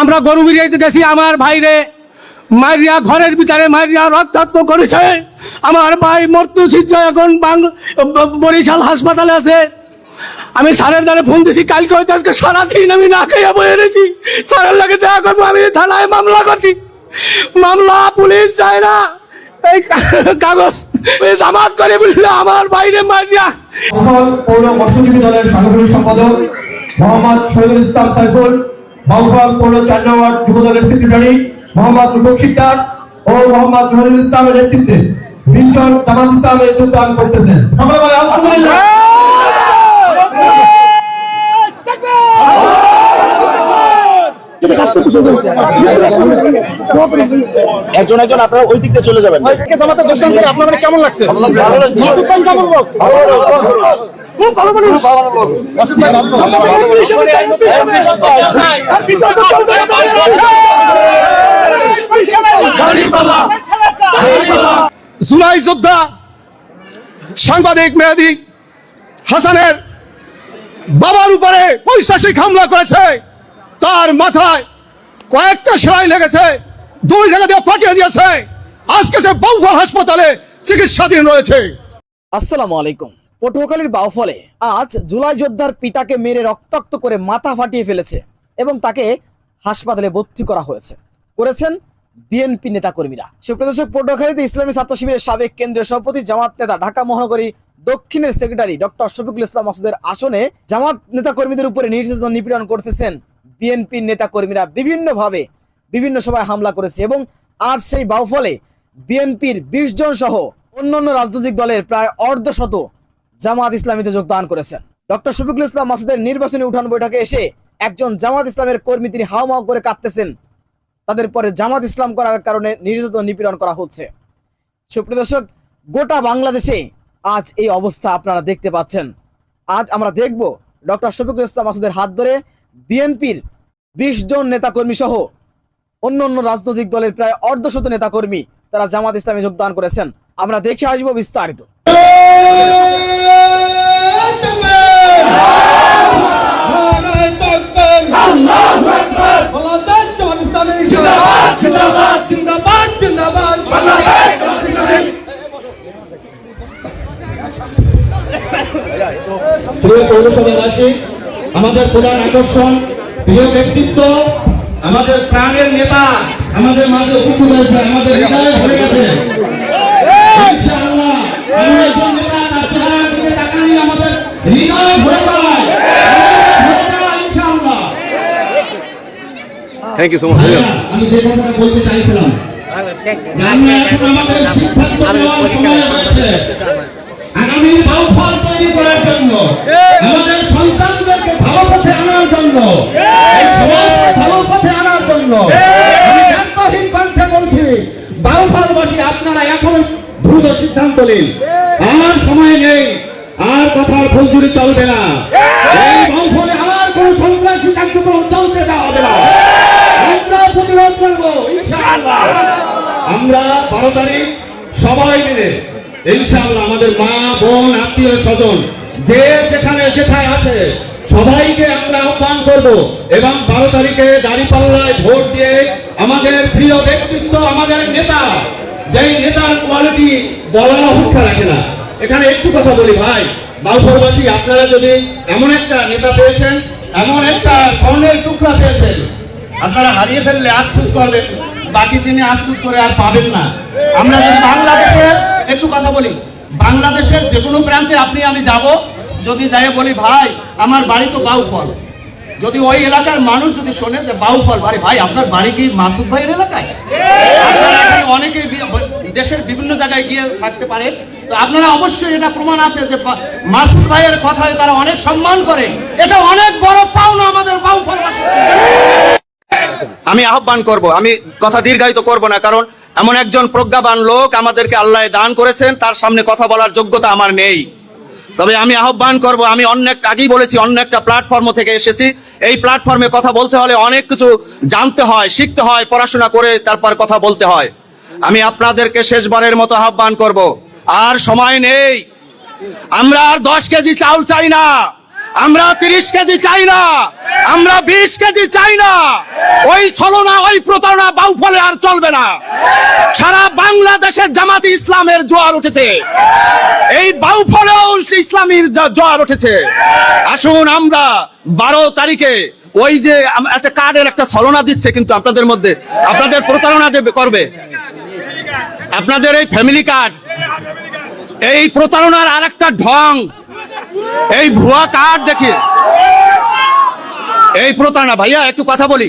আমরা গরু বিরিয়াইতে গেছি আমার ভাইরে মারিয়া ঘরের ভিতরে মারিয়া রক্তাক্ত করেছে। আমার ভাই মৃত্যু সিদ্ধ এখন বরিশাল হাসপাতালে আছে। আমি স্যারের দ্বারা ফোন দিছি, কালকে হয়তো আজকে সারাদিন আমি না খাইয়া বয়ে এনেছি। স্যারের লাগে দেখা করব, আমি থানায় মামলা করছি। মামলা, পুলিশ যায় না। এই কাগজ জামাত করে বুঝলে আমার বাইরে মারিয়া পৌর সম্পাদক মোহাম্মদ শহীদুল ইসলাম সাইফুল বাউফল পৌর চার নম্বর যুব সেক্রেটারি মোহাম্মদ রূপক শিকদার ও মোহাম্মদ জহিরুল ইসলামের নেতৃত্বে বিঞ্চন জামাত ইসলামে যোগদান করতেছেন। সকলে বলে আলহামদুলিল্লাহ একজন একজন আপনারা ওই দিক দিয়ে চলে যাবেন। আপনাদের কেমন লাগছে? খুব ভালো মানুষ। জুলাই যোদ্ধা সাংবাদিক মেহেদি হাসানের বাবার উপরে পৈশাসিক হামলা করেছে। তার মাথায় কয়েকটা সেলাই লেগেছে, দুই জায়গা দিয়ে পাঠিয়ে দিয়েছে। আজকে সে বাউফল হাসপাতালে চিকিৎসাধীন রয়েছে। আসসালামু আলাইকুম। পটুয়াখালীর বাউফলে আজ জুলাই যোদ্ধার পিতাকে মেরে রক্তাক্ত করে মাথা ফাটিয়ে ফেলেছে এবং তাকে হাসপাতালে ভর্তি করা হয়েছে। করেছেন বিএনপি নেতাকর্মীরা। সুপ্রদর্শক পটুয়াখালীতে ইসলামী ছাত্র শিবিরের সাবেক কেন্দ্রীয় সভাপতি, জামাত নেতা ঢাকা মহানগরী দক্ষিণের সেক্রেটারি ডক্টর শফিকুল ইসলাম মাসুদের আসনে জামাত নেতাকর্মীদের উপরে নির্যাতন নিপীড়ন করতেছেন বিএনপির নেতাকর্মীরা বিভিন্নভাবে বিভিন্ন সভায় হামলা করেছে এবং আজ সেই বাউফলে বিএনপির বিশ জন সহ অন্যান্য রাজনৈতিক দলের প্রায় অর্ধশত জামাত ইসলামীতে যোগদান করেছেন। ডক্টর শফিকুল ইসলাম মাসুদের নির্বাচনী উঠান বৈঠকে এসে একজন জামাত ইসলামের কর্মী তিনি হাওমাও করে কাঁদতেছেন। তাদের পরে জামাত ইসলাম করার কারণে নির্যাতন নিপীড়ন করা হচ্ছে। সুপ্রিয় দর্শক, গোটা বাংলাদেশে আজ এই অবস্থা আপনারা দেখতে পাচ্ছেন। আজ আমরা দেখব ডক্টর শফিকুল ইসলাম মাসুদের হাত ধরে বিএনপির বিশ জন নেতাকর্মী সহ অন্য অন্য রাজনৈতিক দলের প্রায় অর্ধশত নেতাকর্মী তারা জামাত ইসলামে যোগদান করেছেন। আমরা দেখে আসব বিস্তারিত। প্রিয় পৌরসভাবাসী আমাদের প্রধান আকর্ষণ প্রিয় ব্যক্তিত্ব আমাদের প্রাণের নেতা আমাদের মাঝে উপস্থিত হয়েছে আমাদের হৃদয়ে ভরে গেছে। ইনশাআল্লাহ এমন একজন নেতা তার চেহারার দিকে তাকালেই আমাদের হৃদয়ে ভরে যায়। ভরে যায় ইনশাআল্লাহ। থ্যাংক ইউ সো মাচ ভাইয়া, আমি যে কথাটা বলতে চাইছিলাম আমাদের সিদ্ধান্ত নেওয়ার সময় রয়েছে। আগামী বাউফল তৈরি করার জন্য আমাদের সন্তানদেরকে ভালো পথে আনার জন্য। এই সমাজকে ভালো পথে আনার জন্য। আমি ব্যর্থহীন কণ্ঠে বলছি, বাউফলবাসী, আপনারা এখন দ্রুত সিদ্ধান্ত নিন। আর সময় নেই, আর কথার ফুলঝুরি চলবে না। এই বাউফলে আর কোন সন্ত্রাসী কার্যক্রম চলতে দেওয়া হবে না। আমরা প্রতিরোধ করব, ইনশাআল্লাহ। আমরা বারো তারিখ সবাই মিলে, ইনশাআল্লাহ, আমাদের মা, বোন আত্মীয় স্বজন যে যেখানে যেথায় আছে সবাইকে আমরা আহ্বান করব। এবং বারো তারিখে দাঁড়িপাল্লায় ভোট দিয়ে আমাদের প্রিয় ব্যক্তিত্ব, আমাদের নেতা, যেই নেতার কোয়ালিটি বলার অপেক্ষা রাখে না। এখানে একটু কথা বলি ভাই, বাউফরবাসী, আপনারা যদি এমন একটা নেতা পেয়েছেন, এমন একটা স্বর্ণের টুকরা পেয়েছেন, আপনারা হারিয়ে ফেললে আফসোস করবেন, বাকি দিনে আফসোস করে আর পাবেন না। আমরা যদি বাংলাদেশের, একটু কথা বলি, বাংলাদেশের যে কোনো প্রান্তে আপনি, আমি যাব যদি যাই বলি, ভাই, আমার বাড়ি তো বাউফল। যদি ওই এলাকার মানুষ যদি শোনে যে বাউফল বাড়ি ভাই, আপনার বাড়ি কি মাসুদ ভাইয়ের এলাকায়? অনেকে দেশের বিভিন্ন জায়গায় গিয়ে থাকতে পারে। তো আপনারা অবশ্যই এটা প্রমাণ আছে যে মাসুদ ভাইয়ের কথায় তারা অনেক সম্মান করে। এটা অনেক বড় পাওনা আমাদের বাউফল আমি আহ্বান করব, আমি কথা দীর্ঘায়িত করব না, কারণ এমন একজন প্রজ্ঞাবান লোক আমাদেরকে আল্লাহ দান করেছেন, তার সামনে কথা বলার যোগ্যতা আমার নেই। তবে আমি আহ্বান করব, আমি অন্য একটা, আগেই বলেছি, অন্য একটা প্ল্যাটফর্ম থেকে এসেছি। এই প্ল্যাটফর্মে কথা বলতে হলে অনেক কিছু জানতে হয়, শিখতে হয়, পড়াশোনা করে তারপর কথা বলতে হয়। আমি আপনাদেরকে শেষবারের মতো আহ্বান করব। আর সময় নেই। আমরা আর দশ কেজি চাউল চাই না। আমরা তিরিশ কেজি চাই না, আমরা বিশ কেজি চাই না। ওই ছলনা ওই প্রতারণা বাউফলে আর চলবে না। সারা বাংলাদেশের জামাতি ইসলামের জোয়ার উঠেছে। এই বাউফলেও ইসলামীর জোয়ার উঠেছে। আসুন আমরা বারো তারিখে ওই যে একটা কার্ডের একটা ছলনা দিচ্ছে কিন্তু আপনাদের মধ্যে। আপনাদের প্রতারণা দেবে, করবে। আপনাদের এই ফ্যামিলি কার্ড এই প্রতারণার আর একটা ঢং এই ভুয়া কার্ড দেখিয়ে এই প্রতারণা, ভাইয়া, একটু কথা বলি।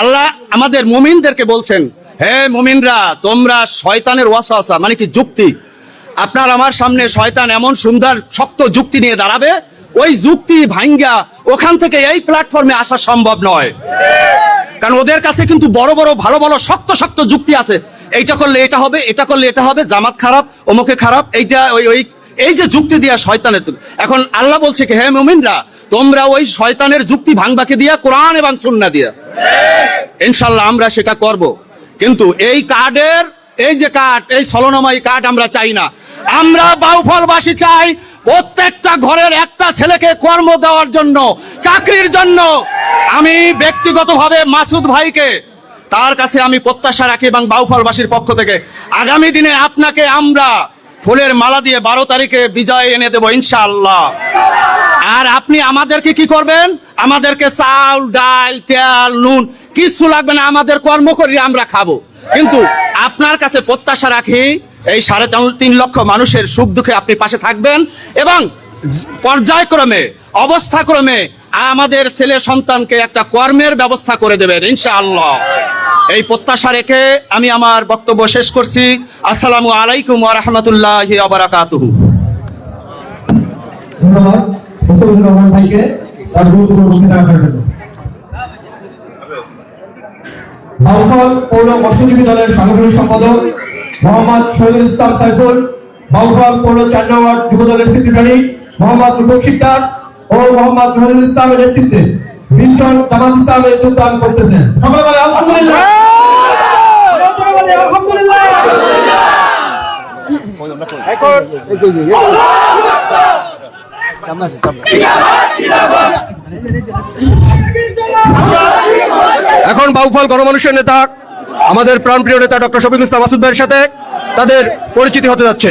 আল্লাহ আমাদের মুমিনদেরকে বলছেন, হে মুমিনরা, তোমরা শয়তানের ওয়াসওয়াসা মানে কি যুক্তি? আপনার আমার সামনে শয়তান এমন সুন্দর, শক্ত যুক্তি নিয়ে দাঁড়াবে, ওই যুক্তি ভাঙ্গা ওখান থেকে এই প্ল্যাটফর্মে আসা সম্ভব নয়। কারণ ওদের কাছে কিন্তু বড় বড়, ভালো ভালো, শক্ত শক্ত যুক্তি আছে। এইটা করলে এটা হবে, এটা করলে এটা হবে, জামাত খারাপ, অমুকে খারাপ, এইটা ওই ওই এই যে যুক্তি দিয়া শয়তানের এখন আল্লাহ বলছে কি, হে মুমিনরা, তোমরা ওই শয়তানের যুক্তি ভাঙবাকে দিয়া কোরআন এবং সুন্না দিয়া। ইনশাল্লাহ আমরা সেটা করব। কিন্তু এই কার্ডের, এই যে কার্ড, এই ছলনাময় কার্ড আমরা চাই না। আমরা বাউফলবাসী চাই প্রত্যেকটা ঘরের একটা ছেলেকে কর্ম দেওয়ার জন্য, চাকরির জন্য। আমি ব্যক্তিগতভাবে মাসুদ ভাইকে তার কাছে আমি প্রত্যাশা রাখি এবং বাউফলবাসীর পক্ষ থেকে, আগামী দিনে আপনাকে আমরা ফুলের মালা দিয়ে বারো তারিখে বিজয় এনে দেবো, ইনশাআল্লাহ। আর আপনি আমাদেরকে কি করবেন? আমাদেরকে চাল, ডাল, তেল, নুন কিচ্ছু লাগবে না, আমাদের কর্ম করি আমরা খাব। কিন্তু আপনার কাছে প্রত্যাশা রাখি, এই সাড়ে তিন- লক্ষ মানুষের সুখ দুঃখে আপনি পাশে থাকবেন এবং পর্যায়ক্রমে, অবস্থাক্রমে আমাদের ছেলে সন্তানকে একটা কর্মের ব্যবস্থা করে দেবেন, ইনশাআল্লাহ। এই প্রত্যাশা রেখে আমি আমার বক্তব্য শেষ করছি। আসসালামু আলাইকুম ওয়া রাহমাতুল্লাহি ওয়া বারাকাতুহু। ধন্যবাদ। রহমান ভাইকে তার গুরুত্বপূর্ণ বক্তৃতা রাখার জন্য। বাউফল পৌর মৎস্যজীবী দলের সম্পাদক মোহাম্মদ সাইফুল চার দলের মোহাম্মদ ও মোহাম্মদ জহিরুল ইসলামের নেতৃত্বে। বিঞ্চন জামাত ইসলামের যোগদান করতেছেন। সকলে বলে আলহামদুলিল্লাহ! সকলে বলে আলহামদুলিল্লাহ! এখন বাউফল গণমানুষের নেতা আমাদের প্রাণপ্রিয় নেতা ডক্টর শফিকুল ইসলাম মাসুদ ভাইয়ের সাথে তাদের পরিচিতি হতে যাচ্ছে।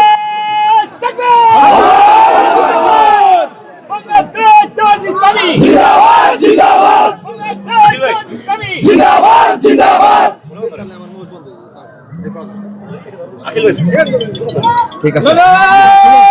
সেই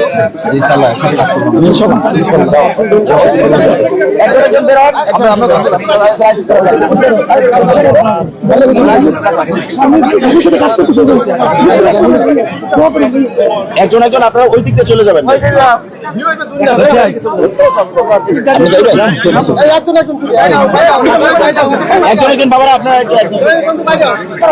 একজন একজন আপনারা ওই দিক দিয়ে চলে যাবেন। একজন একজন বাবারা আপনারা একটু- একটু-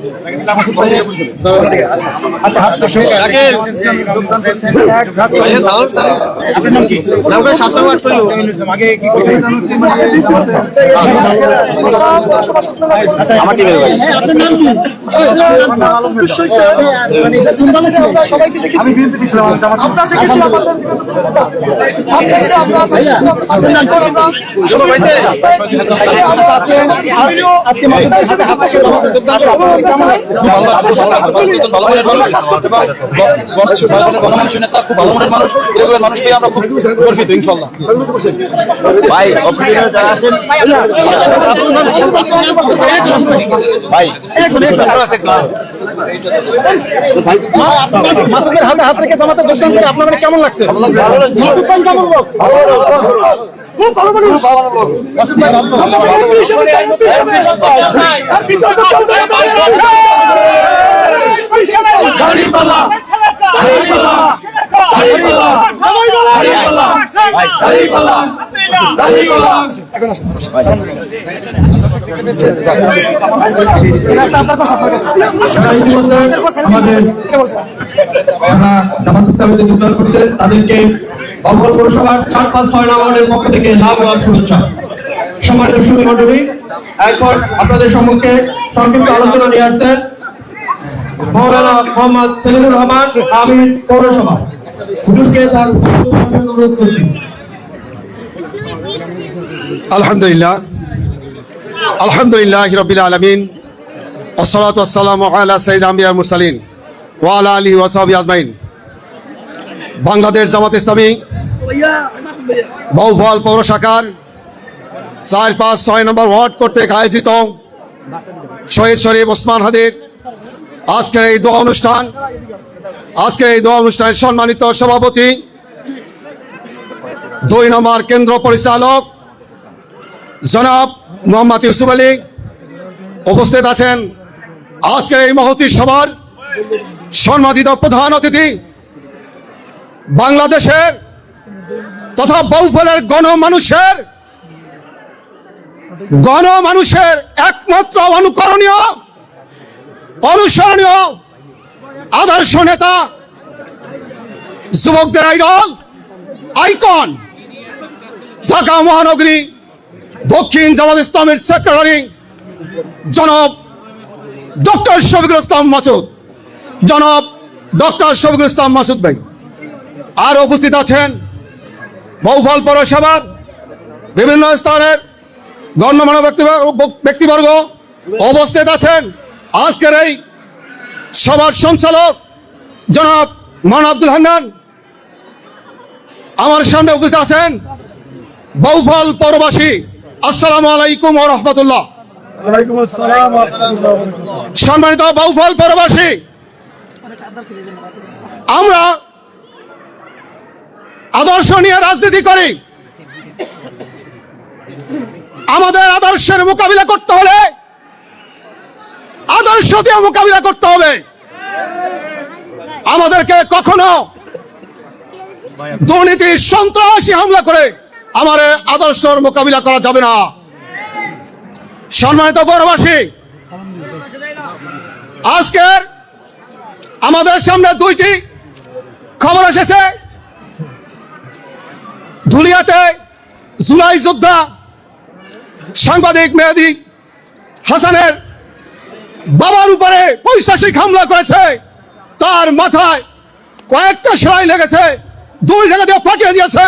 আচ্ছা সবাইকে দেখেছি আমরা আজকে ভাই ভাই মাসুদের হাতে হাত রেখে জামাতে যোগদান করে আপনাদের কেমন লাগছে? খুব ভালো মানুষ। আর তাদেরকে বাবুল পৌরসভার চার পাঁচ ছয় নম্বরের পক্ষ থেকে লাভ হওয়ার শুভেচ্ছা সম্মানিত সুধী মন্ডলী এখন আপনাদের সম্মুখে সংক্ষিপ্ত আলোচনা নিয়ে আসছেন মৌলানা মোহাম্মদ সেলিমুর রহমান আমির পৌরসভা আলহামদুলিল্লাহ। আলহামদুলিল্লাহ রবিল আলমিন। ওসলাত আসসালাম আলা সঈদ আম্বিয়া মুরসালিন ওয়ালা আলী ওয়াসাবি আজমাইন। বাংলাদেশ জামাত ইসলামী বহুফল পৌর শাখার চার পাঁচ ছয় নম্বর ওয়ার্ড কর্তৃক আয়োজিত শহীদ শরীফ ওসমান হাদির আজকের এই দোয়া অনুষ্ঠান আজকের এই দোয়া অনুষ্ঠানের সম্মানিত সভাপতি, দুই নম্বর কেন্দ্র পরিচালক জনাব মোহাম্মদ ইউসুফ আলী উপস্থিত আছেন। আজকের এই মহতী সভার সম্মানিত প্রধান অতিথি বাংলাদেশের তথা বহুফলের গণমানুষের গণমানুষের একমাত্র অনুকরণীয়, অনুসরণীয় আদর্শ নেতা, যুবকদের আইডল, আইকন, ঢাকা মহানগরী, দক্ষিণ জামাত ইসলামের সেক্রেটারি, জনাব ডক্টর শফিকুল ইসলাম মাসুদ। জনাব ডক্টর শফিকুল ইসলাম মাসুদ ভাই, আর উপস্থিত আছেন বহুফল পৌরসভার বিভিন্ন স্তরের গণ্যমান্য ব্যক্তিবর্গ। উপস্থিত আছেন আজকের এই সভার সঞ্চালক জনাব মান আব্দুল হান্নান। আমার সামনে উপস্থিত আছেন বহুফল পৌরবাসী। আসসালামু আলাইকুম ও রহমতুল্লাহ। সম্মানিত বহুফল পৌরবাসী আমরা আদর্শ নিয়ে রাজনীতি করি। আমাদের আদর্শের মোকাবিলা করতে হলে আদর্শ দিয়ে মোকাবিলা করতে হবে। আমাদেরকে কখনো দুর্নীতি, সন্ত্রাসী হামলা করে আমার এ আদর্শের মোকাবিলা করা যাবে না। সম্মানিত পৌরবাসী আজকের আমাদের সামনে দুইটি খবর এসেছে। ধুলিয়াতে জুলাই যোদ্ধা সাংবাদিক মেহেদি হাসানের বাবার উপরে পৈশাসিক হামলা করেছে। তার মাথায় কয়েকটা সেলাই লেগেছে, দুই জায়গা দিয়ে পাঠিয়ে দিয়েছে।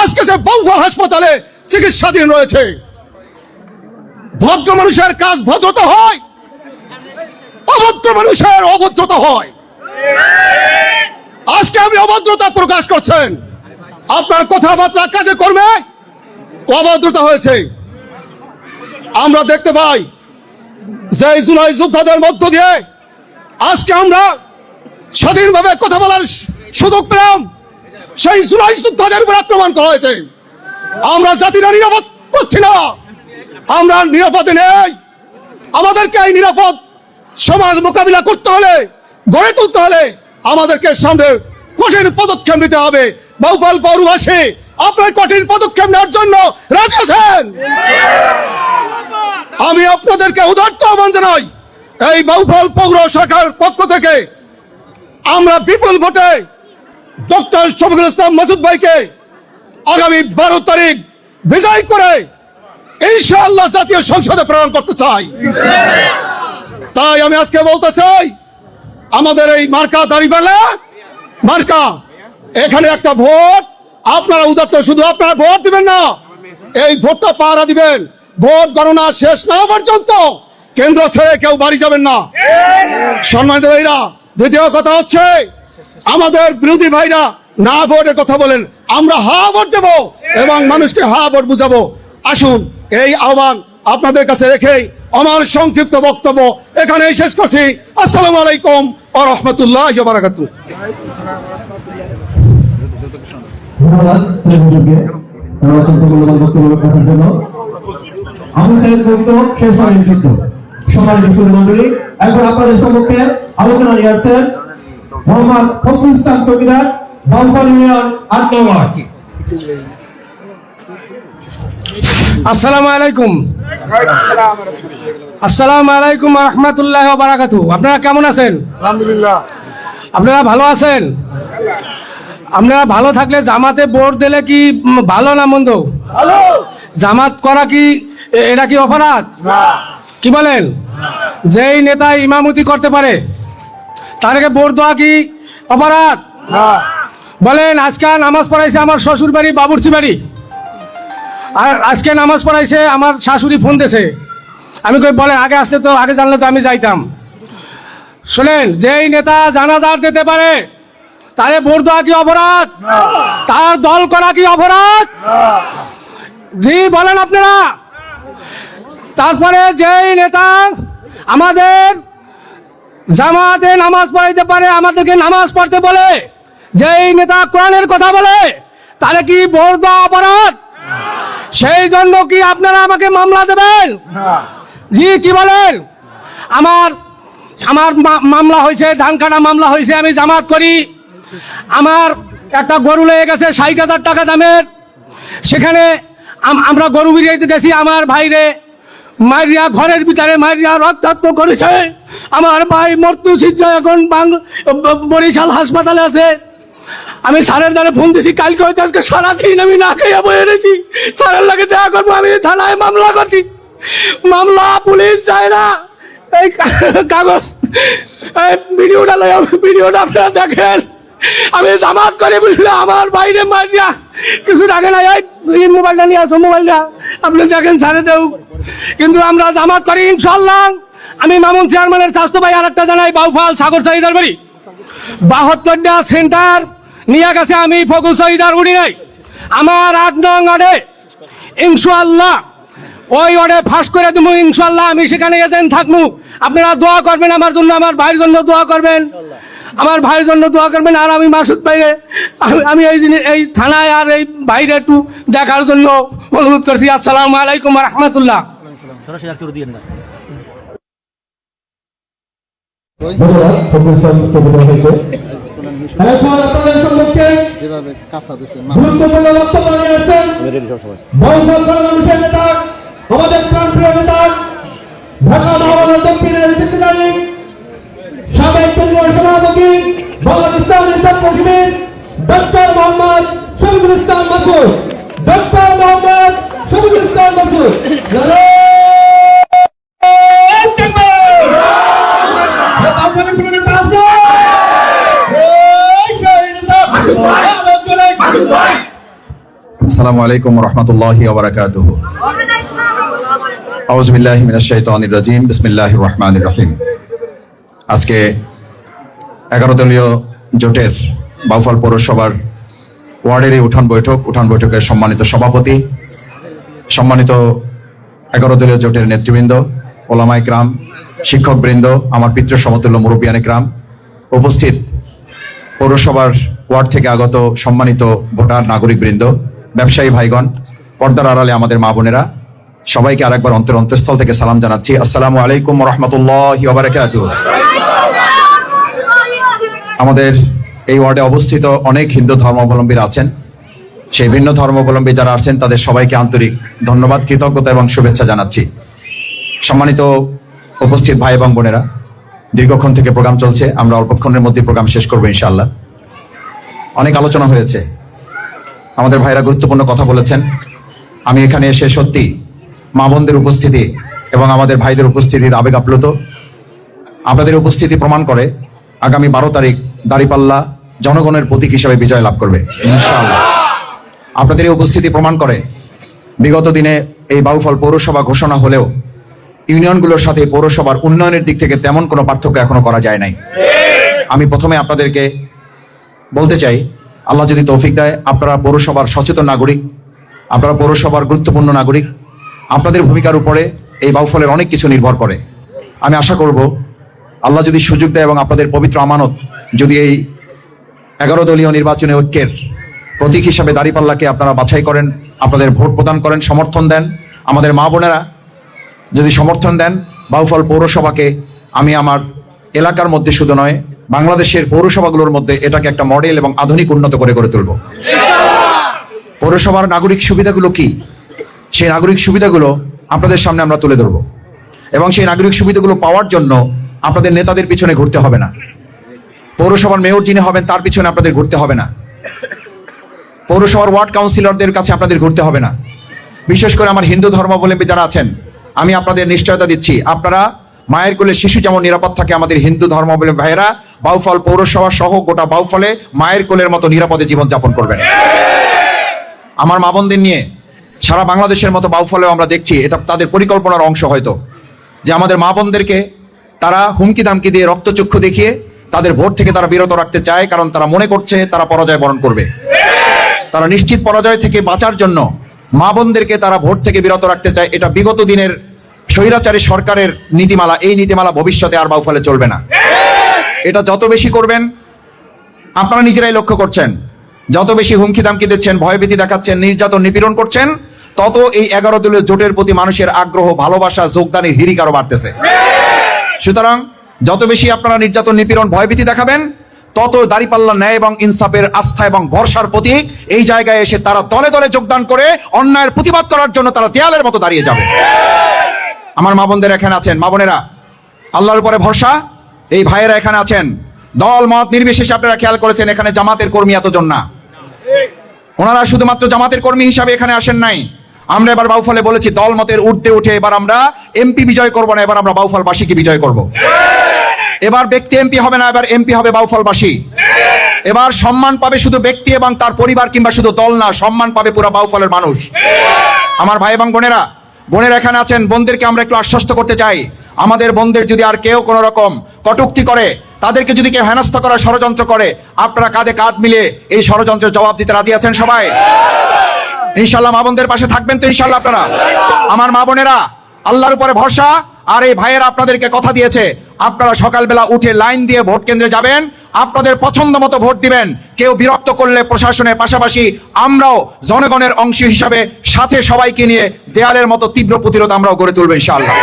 আজকে সে বহুফল হাসপাতালে চিকিৎসাধীন রয়েছে। ভদ্র মানুষের কাজ ভদ্রতা হয়, অভদ্র মানুষের অভদ্রতা হয়। আজকে আপনি অভদ্রতা প্রকাশ করছেন। আপনার কথাবার্তা কাজে কর্মে অভদ্রতা হয়েছে। আমরা দেখতে পাই জুলাই যোদ্ধাদের মধ্য দিয়ে আজকে আমরা স্বাধীনভাবে কথা বলার সুযোগ পেলাম। সেই জুলাই যোদ্ধাদের উপর আক্রমণ করা হয়েছে। আমরা জাতিরা নিরাপদ পাচ্ছি না। আমরা নিরাপদে নেই। আমাদেরকে এই নিরাপদ সমাজ মোকাবিলা করতে হলে, গড়ে তুলতে হলে আমাদেরকে সামনে কঠিন পদক্ষেপ নিতে হবে। বহুপাল পৌরবাসী আপনার কঠিন পদক্ষেপ নেওয়ার জন্য রাজি আছেন? আমি আপনাদেরকে উদার্ত আহ্বান জানাই, এই বাউফল পৌর শাখার পক্ষ থেকে আমরা বিপুল ভোটে ডক্টর শফিকুল ইসলাম মাসুদ ভাইকে আগামী বারো তারিখ বিজয় করে ইনশাআল্লাহ জাতীয় সংসদে প্রেরণ করতে চাই। তাই আমি আজকে বলতে চাই, আমাদের এই মার্কা দাঁড়িপাল্লা মার্কা, এখানে একটা ভোট, আপনারা উদাত্ত শুধু আপনারা ভোট দিবেন না, এই ভোটটা পাহারা দিবেন। ভোট গণনা শেষ না পর্যন্ত কেন্দ্র ছেড়ে কেউ বাড়ি যাবেন না। সম্মানিত ভাইরা, দ্বিতীয় কথা হচ্ছে, আমাদের বিরোধী ভাইরা না ভোটের কথা বলেন, আমরা হা ভোট দেব এবং মানুষকে হা ভোট বুঝাবো। আসুন, এই আহ্বান আপনাদের কাছে রেখেই আমার সংক্ষিপ্ত বক্তব্য এখানেই শেষ করছি। আসসালামু আলাইকুম ও রহমতুল্লাহ সম্মানিত মন্ডলী এখন আপনাদের সম্মুখে আলোচনা নিয়ে মোহাম্মদ ইসলাম বাউফল ইউনিয়ন আট নম্বর আসসালামু আলাইকুম। আসসালামু আলাইকুম রহমতুল্লাহ বারাকাতু আপনারা কেমন আছেন? আলহামদুলিল্লাহ। আপনারা ভালো আছেন? আপনারা ভালো থাকলে জামাতে ভোট দিলে কি ভালো না মন্দ? জামাত করা কি এটা কি অপরাধ? কি বলেন? যেই নেতা ইমামতি করতে পারে তাদেরকে ভোট দেওয়া কি অপরাধ? বলেন আজকে নামাজ পড়াইছে আমার শ্বশুর বাড়ি বাবুরচি বাড়ি। আর আজকে নামাজ পড়াইছে আমার শাশুড়ি ফোন দিয়েছে। আমি কই বলেন আগে আসলে তো আগে জানলে তো আমি যাইতাম। শোনেন যেই নেতা জানাজার দিতে পারে তারে ভোট দেওয়া কি অপরাধ? তার দল করা কি অপরাধ? জি বলেন আপনারা। তারপরে যেই নেতা আমাদের জামাতে নামাজ পড়াইতে পারে আমাদেরকে নামাজ পড়তে বলে যেই নেতা কোরআনের কথা বলে তাহলে কি ভোট দেওয়া অপরাধ? সেই জন্য কি আপনারা আমাকে মামলা দেবেন? জি কি বলেন? আমার আমার মামলা হয়েছে ধান কাটা মামলা হয়েছে আমি জামাত করি। আমার একটা গরু লেগে গেছে, ষাট হাজার টাকা দামের। সেখানে আমরা গরু বিরিয়াইতে গেছি, আমার ভাইরে মারিয়া ঘরের ভিতরে মারিয়া রক্তাক্ত করেছে। আমার ভাই মর্তু সিদ্ধ এখন বরিশাল হাসপাতালে আছে। আমি স্যারের দ্বারা ফোন দিছি কালকে হয়তো আজকে সারাদিন আমি না খাইয়া বয়ে এনেছি। স্যারের লাগে দেখা করব, আমি থানায় মামলা করছি। মামলা, পুলিশ যায় না। এই কাগজ ভিডিওটা ভিডিওটা আপনারা দেখেন। আমি জামাত করে বুঝলে, আমার বাইরে মারিয়া কিছু রাখে না মোবাইলটা নিয়ে আসো, মোবাইলটা। আপনি দেখেন, ছাড়ে দেও। কিন্তু আমরা জামাত করি ইনশাল্লাহ আমি মামুন চেয়ারম্যানের স্বাস্থ্য ভাই আর একটা জানাই, বাউফাল সাগর চাহিদার বাড়ি। বাহাত্তরটা সেন্টার নিয়ে গেছে আমি ফকুল শহীদার উড়ি নাই। আমার আট নং আডে ইনশাল্লাহ ওই অর্ডে ফাঁস করে দেবো ইনশাল্লাহ আমি সেখানে গেছেন থাকব। আপনারা দোয়া করবেন আমার জন্য, আমার ভাইয়ের জন্য দোয়া করবেন। আমার ভাইয়ের জন্য দোয়া করবেন আর আমি মাসুদ ভাইরে আমি- আমি এই জিনিস এই থানায় আর এই বাইরে একটু দেখার জন্য অনুরোধ করছি। আসসালামু আলাইকুম রহমতুল্লাহ। গুরুত্বপূর্ণ বক্তব্য নেতা আমাদের প্রাণপ্রিয় নেতা ঢাকা মহানগর আসসালামু আলাইকুম রহমতুল্লাহি রহিম। আজকে এগারো দলীয় জোটের পৌরসভার ওয়ার্ডের এই উঠান বৈঠক, উঠান বৈঠকের সম্মানিত সভাপতি, সম্মানিত এগারো দলীয় জোটের নেতৃবৃন্দ ওলামাই গ্রাম শিক্ষকবৃন্দ, আমার পিতৃ সমতুল্য মুরব্বিয়ানি গ্রাম উপস্থিত পৌরসভার ওয়ার্ড থেকে আগত সম্মানিত ভোটার নাগরিকবৃন্দ ব্যবসায়ী ভাইগণ, পর্দার আড়ালে আমাদের মা বোনেরা, সবাইকে আরেকবার অন্তর অন্তঃস্থল থেকে সালাম জানাচ্ছি। আসসালামু আলাইকুম রহমতুল্লাহ আমাদের এই ওয়ার্ডে অবস্থিত অনেক হিন্দু ধর্মাবলম্বীরা আছেন। সেই ভিন্ন ধর্মাবলম্বী যারা আছেন, তাদের সবাইকে আন্তরিক ধন্যবাদ, কৃতজ্ঞতা এবং শুভেচ্ছা জানাচ্ছি। সম্মানিত উপস্থিত ভাই এবং বোনেরা, দীর্ঘক্ষণ থেকে প্রোগ্রাম চলছে। আমরা অল্পক্ষণের মধ্যে প্রোগ্রাম শেষ করব ইনশাল্লাহ অনেক আলোচনা হয়েছে। আমাদের ভাইরা গুরুত্বপূর্ণ কথা বলেছেন। আমি এখানে এসে সত্যি মা বোনদের উপস্থিতি এবং আমাদের ভাইদের উপস্থিতির আবেগ আপ্লুত। আপনাদের উপস্থিতি প্রমাণ করে আগামী বারো তারিখ দাঁড়িপাল্লা জনগণের প্রতীক হিসাবে বিজয় লাভ করবে। আপনাদের উপস্থিতি প্রমাণ করে বিগত দিনে এই বাউফল পৌরসভা ঘোষণা হলেও ইউনিয়নগুলোর সাথে পৌরসভার উন্নয়নের দিক থেকে তেমন কোনো পার্থক্য এখনও করা যায় নাই। আমি প্রথমে আপনাদেরকে বলতে চাই আল্লাহ যদি তৌফিক দেয়, আপনারা পৌরসভার সচেতন নাগরিক, আপনারা পৌরসভার গুরুত্বপূর্ণ নাগরিক, আপনাদের ভূমিকার উপরে এই বাউফলের অনেক কিছু নির্ভর করে। আমি আশা করব, আল্লাহ যদি সুযোগ দেয় এবং আপনাদের পবিত্র আমানত যদি এই এগারো দলীয় নির্বাচনে ঐক্যের প্রতীক হিসাবে দাঁড়িপাল্লাকে আপনারা বাছাই করেন, আপনাদের ভোট প্রদান করেন, সমর্থন দেন, আমাদের মা বোনেরা যদি সমর্থন দেন বাউফল পৌরসভাকে আমি আমার এলাকার মধ্যে শুধু নয় বাংলাদেশের পৌরসভাগুলোর মধ্যে এটাকে একটা মডেল এবং আধুনিক উন্নত করে গড়ে তুলব। পৌরসভার নাগরিক সুবিধাগুলো কি? সেই নাগরিক সুবিধাগুলো আপনাদের সামনে আমরা তুলে ধরব। এবং সেই নাগরিক সুবিধাগুলো পাওয়ার জন্য আপনাদের নেতাদের পিছনে ঘুরতে হবে না। পৌরসভার মেয়র যিনি হবেন, তার পিছনে আপনাদের ঘুরতে হবে না। পৌরসভার ওয়ার্ড কাউন্সিলরদের কাছে আপনাদের ঘুরতে হবে না। বিশেষ করে আমার হিন্দু ধর্মাবলম্বী যারা আছেন, আমি আপনাদের নিশ্চয়তা দিচ্ছি। আপনারা মায়ের কোলে শিশু যেমন নিরাপদ থাকে আমাদের হিন্দু ধর্মাবলম্বী ভাইয়েরা, বাউফল পৌরসভা সহ গোটা বাউফলে মায়ের কোলের মতো নিরাপদে জীবন যাপন করবেন। আমার মা বোনদের নিয়ে সারা বাংলাদেশের মতো বাউফলেও আমরা দেখছি, এটা তাদের পরিকল্পনার অংশ হয়তো। যে আমাদের মা বোনদেরকে তারা হুমকি দামকি দিয়ে রক্তচক্ষু দেখিয়ে তাদের ভোট থেকে তারা বিরত রাখতে চায়, কারণ তারা মনে করছে তারা পরাজয় বরণ করবে। তারা নিশ্চিত পরাজয় থেকে বাঁচার জন্য মা বোনদেরকে তারা ভোট থেকে বিরত রাখতে চায়, এটা বিগত দিনের স্বৈরাচারী সরকারের নীতিমালা, এই নীতিমালা ভবিষ্যতে আর বাউফলে চলবে না। এটা যত বেশি করবেন, আপনারা নিজেরাই লক্ষ্য করছেন, যত বেশি হুমকি দামকি দিচ্ছেন, ভয়ভীতি দেখাচ্ছেন, নির্যাতন, নিপীড়ন করছেন, তত এই এগারো দলীয় জোটের প্রতি মানুষের আগ্রহ, ভালোবাসা, যোগদানের হিরিক আরও বাড়তেছে। সুতরাং যত বেশি আপনারা নির্যাতন, নিপীড়ন, ভয়ভীতি দেখাবেন, তত দাঁড়িপাল্লা ন্যায় এবং ইনসাফের আস্থা এবং ভরসার প্রতি এই জায়গায় এসে তারা দলে দলে যোগদান করে অন্যায়ের প্রতিবাদ করার জন্য তারা দেয়ালের মতো দাঁড়িয়ে যাবে। আমার মা বোনদের এখানে আছেন। মা বোনেরা, আল্লাহর উপরে ভরসা? এই ভাইয়েরা এখানে আছেন। দল, মত নির্বিশেষে আপনারা খেয়াল করেছেন, এখানে জামাতের কর্মী এতজন না। ওনারা শুধুমাত্র জামাতের কর্মী হিসাবে এখানে আসেন নাই। আমরা এবার বাউফলে বলেছি, দল মতের উঠতে উঠে এবার আমরা এমপি বিজয় করব না, এবার আমরা বাউফলবাসীকে বিজয় করব। এবার ব্যক্তি এমপি হবে না, এবার এমপি হবে বাউফলবাসী। এবার সম্মান পাবে শুধু ব্যক্তি এবং তার পরিবার কিংবা শুধু দল না, সম্মান পাবে পুরো বাউফলের মানুষ। আমার ভাই এবং বোনেরা বোনেরা এখানে আছেন বোনদেরকে আমরা একটু আশ্বস্ত করতে চাই। আমাদের বোনদের যদি আর কেউ কোনো রকম কটুক্তি করে, তাদেরকে যদি কেউ হেনস্থ করার ষড়যন্ত্র করে, আপনারা কাঁধে কাঁধ মিলে এই ষড়যন্ত্রের জবাব দিতে রাজি আছেন সবাই? ইনশাল্লাহ মা বোনদের পাশে থাকবেন তো ইনশাল্লাহ আপনারা। আমার মা বোনেরা, আল্লাহর উপরে ভরসা, আর এই ভাইয়েরা আপনাদেরকে কথা দিয়েছে। আপনারা সকালবেলা উঠে লাইন দিয়ে ভোট কেন্দ্রে যাবেন। আপনাদের পছন্দ মতো ভোট দিবেন। কেউ বিরক্ত করলে প্রশাসনের পাশাপাশি আমরাও জনগণের অংশ হিসাবে সাথে সবাইকে নিয়ে দেয়ালের মতো তীব্র প্রতিরোধ আমরাও গড়ে তুলবেন ইনশাআল্লাহ।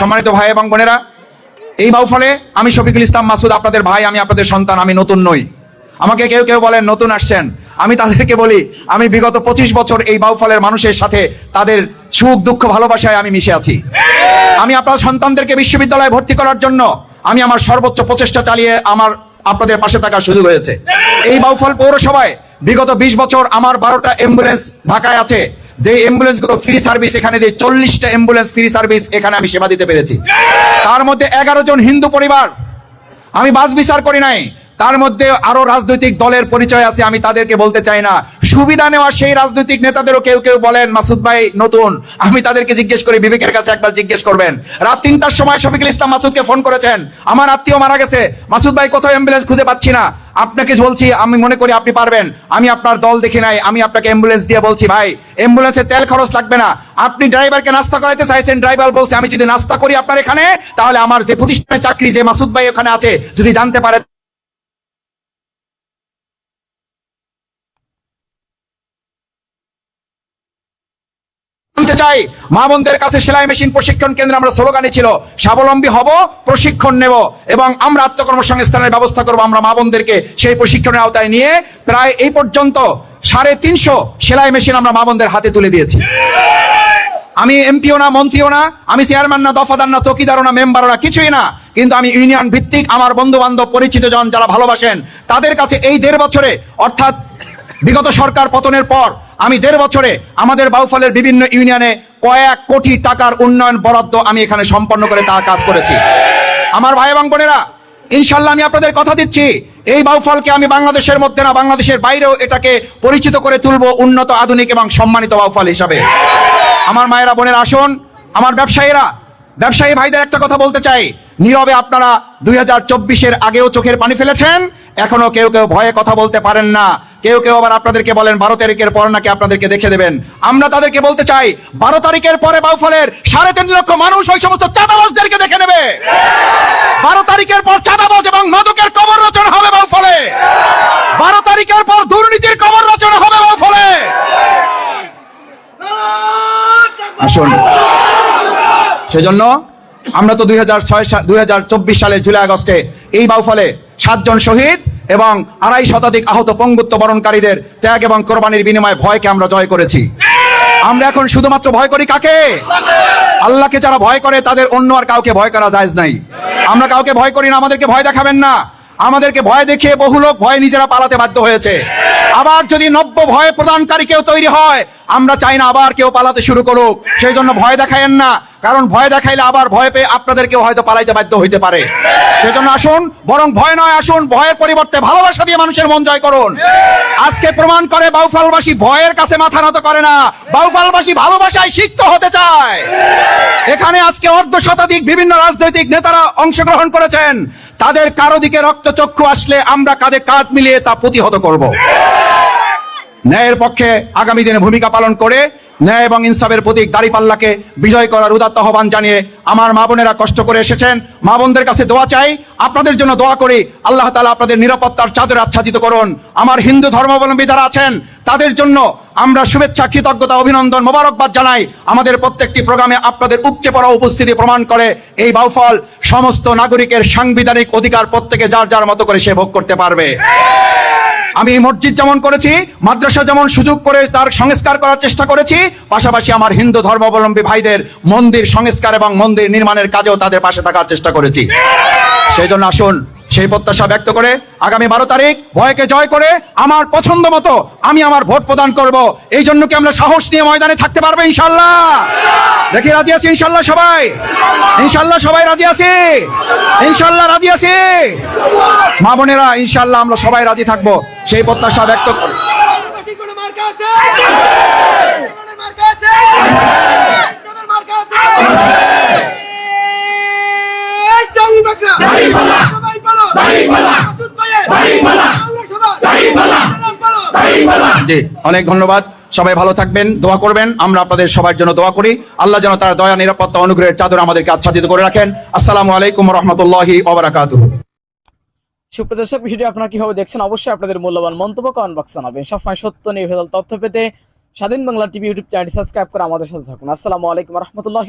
সম্মানিত ভাই এবং বোনেরা, এই বাউফলে আমি শফিকুল ইসলাম মাসুদ, আপনাদের ভাই, আমি আপনাদের সন্তান, আমি নতুন নই। আমাকে কেউ কেউ বলেন, নতুন আসছেন। আমি তাদেরকে বলি, আমি বিগত পঁচিশ বছর এই বাউফলের মানুষের সাথে তাদের সুখ, দুঃখ, ভালোবাসায় আমি মিশে আছি। আমি আপনার সন্তানদেরকে বিশ্ববিদ্যালয়ে ভর্তি করার জন্য আমি আমার সর্বোচ্চ প্রচেষ্টা চালিয়ে আমার, আপনাদের পাশে থাকার সুযোগ হয়েছে। এই বাউফল পৌরসভায় বিগত বিশ বছর আমার বারোটা অ্যাম্বুলেন্স ঢাকায় আছে। যে অ্যাম্বুলেন্সগুলো ফ্রি সার্ভিস এখানে দিয়ে চল্লিশটা অ্যাম্বুলেন্স ফ্রি সার্ভিস এখানে আমি সেবা দিতে পেরেছি। তার মধ্যে এগারো জন হিন্দু পরিবার। আমি বাস বিচার করি নাই। তার মধ্যে আরও রাজনৈতিক দলের পরিচয় আছে, আমি তাদেরকে বলতে চাই না। সুবিধা নেওয়া সেই রাজনৈতিক নেতাদেরও কেউ কেউ বলেন, মাসুদ ভাই নতুন, আমি তাদেরকে জিজ্ঞেস করি, বিবেকের কাছে একবার জিজ্ঞেস করবেন। রাত তিনটার সময় শফিকুল ইসলাম মাসুদকে ফোন করেছেন, আমার আত্মীয় মারা গেছে, মাসুদ ভাই কোথাও অ্যাম্বুলেন্স খুঁজে পাচ্ছি না। আপনাকে বলছি, আমি মনে করি আপনি পারবেন, আমি আপনার দল দেখি নাই, আমি আপনাকে অ্যাম্বুলেন্স দিয়ে বলছি, ভাই অ্যাম্বুলেন্সে তেল খরচ লাগবে না। আপনি ড্রাইভারকে নাস্তা করাইতে চাইছেন, ড্রাইভার বলছে, আমি যদি নাস্তা করি আপনার এখানে, তাহলে আমার যে প্রতিষ্ঠানে চাকরি যে মাসুদ ভাই ওখানে আছে, যদি জানতে পারে জানতে চাই, মা বোনদের কাছে সেলাই মেশিন প্রশিক্ষণ কেন্দ্রে আমরা স্লোগানে ছিল, স্বাবলম্বী হব, প্রশিক্ষণ নেব এবং আমরা আত্মকর্মসংস্থানের ব্যবস্থা করব আমরা মা বোনদেরকে সেই প্রশিক্ষণের আওতায় নিয়ে প্রায় এই পর্যন্ত সাড়ে তিনশো সেলাই মেশিন আমরা মা বোনদের হাতে তুলে দিয়েছি। আমি এমপিও না, মন্ত্রীও না, আমি চেয়ারম্যান না, দফাদার না, চকিদারও না, মেম্বারও না, কিছুই না। কিন্তু আমি ইউনিয়ন ভিত্তিক আমার বন্ধু বান্ধব পরিচিত জন যারা ভালোবাসেন, তাদের কাছে এই দেড় বছরে, অর্থাৎ বিগত সরকার পতনের পর আমি দেড় বছরে আমাদের বাউফলের বিভিন্ন ইউনিয়নে কয়েক কোটি টাকার উন্নয়ন বরাদ্দ আমি এখানে সম্পন্ন করে তার কাজ করেছি। আমার ভাই এবং বোনেরা, ইনশাল্লাহ আমি আপনাদের কথা দিচ্ছি, এই বাউফলকে আমি বাংলাদেশের মধ্যে না, বাংলাদেশের বাইরেও এটাকে পরিচিত করে তুলবো উন্নত, আধুনিক এবং সম্মানিত বাউফল হিসাবে। আমার মায়েরা, বোনের, আসন। আমার ব্যবসায়ীরা, ব্যবসায়ী ভাইদের একটা কথা বলতে চাই। নীরবে আপনারা দুই হাজার আগেও চোখের পানি ফেলেছেন এখনও কেউ কেউ ভয়ে কথা বলতে পারেন না। কেউ কেউ আবার আপনাদেরকে বলেন, বারো তারিখের পর নাকি আপনাদেরকে দেখে দেবেন। আমরা তাদেরকে বলতে চাই, বারো তারিখের পরে বাউফলের সাড়ে তিন লক্ষ মানুষ ওই সমস্ত চাঁদাবাজদেরকে দেখে নেবে। বারো তারিখের পর চাঁদাবাজ এবং মাদকের কবর রচনা হবে বাউফলে। বারো তারিখের পর দুর্নীতির কবর রচনা হবে বাউফলে। আসুন। সেজন্য আমরা তো দুই হাজার ছয় দুই হাজার চব্বিশ সালের জুলাই আগস্টে এই বাউফলে সাতজন শহীদ এবং আড়াই শতাধিক আহত পঙ্গুত্ব বরণকারীদের ত্যাগ এবং কোরবানির বিনিময়ে ভয়কে আমরা জয় করেছি। আমরা এখন শুধুমাত্র ভয় করি কাকে? আল্লাহকে যারা ভয় করে, তাদের অন্য আর কাউকে ভয় করা যায় নাই। আমরা কাউকে ভয় করি না, আমাদেরকে ভয় দেখাবেন না। আমাদেরকে ভয় দেখিয়ে বহু লোক ভয় নিজেরা পালাতে বাধ্য হয়েছে। আবার যদি নব্য ভয় প্রদানকারী কেউ তৈরি হয়, আমরা চাই না আবার কেউ পালাতে শুরু করুক। সেই জন্য ভয় দেখায়েন না। কারণ ভয় দেখাইলে আবার ভয় পেয়ে আপনাদেরকেও হয়তো পালাইতে বাধ্য হইতে পারে। সেজন্য আসুন, বরং ভয় নয়, আসুন, ভয়ের পরিবর্তে ভালোবাসা দিয়ে মানুষের মন জয় করুন। আজকে প্রমাণ করে বাউফালবাসী ভয়ের কাছে মাথা নত করে না, বাউফালবাসী ভালোবাসায় সিক্ত হতে চায়। এখানে আজকে অর্ধ শতাধিক বিভিন্ন রাজনৈতিক নেতারা অংশগ্রহণ করেছেন। তাদের কারও দিকে রক্তচক্ষু আসলে আমরা কাঁধে কাঁধ মিলিয়ে তা প্রতিহত করব। ন্যায়ের পক্ষে আগামী দিনে ভূমিকা পালন করে ন্যায় এবং ইনসাফের প্রতীক দাড়িপাল্লাকে বিজয় করার উদাত্ত আহ্বান জানিয়ে আমার মা বোনেরা কষ্ট করে এসেছেন। মা বোনদের কাছে দোয়া চাই। আপনাদের জন্য দোয়া করি। আল্লাহ তালা আপনাদের নিরাপত্তার চাদরে আচ্ছাদিত করুন। আমার হিন্দু ধর্মাবলম্বী যারা আছেন, তাদের জন্য আমরা শুভেচ্ছা, কৃতজ্ঞতা, অভিনন্দন, মোবারকবাদ জানাই। আমাদের প্রত্যেকটি প্রোগ্রামে আপনাদের উপচে পড়া উপস্থিতি প্রমাণ করে এই বাউফল সমস্ত নাগরিকের সাংবিধানিক অধিকার প্রত্যেকে যার যার মতো করে সে ভোগ করতে পারবে। আমি মসজিদ যেমন করেছি, মাদ্রাসা যেমন সুযোগ করে তার সংস্কার করার চেষ্টা করেছি, পাশাপাশি আমার হিন্দু ধর্মাবলম্বী ভাইদের মন্দির সংস্কার এবং মন্দির নির্মাণের কাজেও তাদের পাশে থাকার চেষ্টা করেছি। সেই জন্য আসুন সেই প্রত্যাশা ব্যক্ত করে আগামী বারো তারিখ ভয়কে জয় করে আমার পছন্দ মতো আমি আমার ভোট প্রদান করব। এই জন্য কি আমরা সাহস নিয়ে ময়দানে থাকতে পারব ইনশাল্লাহ দেখি রাজি আছি ইনশাল্লাহ সবাই? ইনশাল্লাহ সবাই রাজি আছি? ইনশাল্লাহ রাজি আছি? মা বোনেরা ইনশাল্লাহ আমরা সবাই রাজি থাকব। সেই প্রত্যাশা ব্যক্ত করি জি অনেক ধন্যবাদ। সবাই ভালো থাকবেন দোয়া করবেন। আমরা আপনাদের সবার জন্য দোয়া করি। আল্লাহ যেন তার দয়া নিরাপত্তা অনুগ্রহের চাদর আমাদেরকে আচ্ছাদিত করে রাখেন। আসসালামু আলাইকুম রহমতুল্লাহি ওবরাকাতুহু সুপ্রদর্শক বিষয়টি আপনারা কীভাবে দেখছেন অবশ্যই আপনাদের মূল্যবান মন্তব্য কমেন্ট বক্সে জানাবেন। সবসময় সত্য নির্ভেজাল তথ্য পেতে Swadhin Bangla TV YouTube channel subscribe করে আমাদের সাথে থাকুন। আসসালামু আলাইকুম রহমতুল্লাহ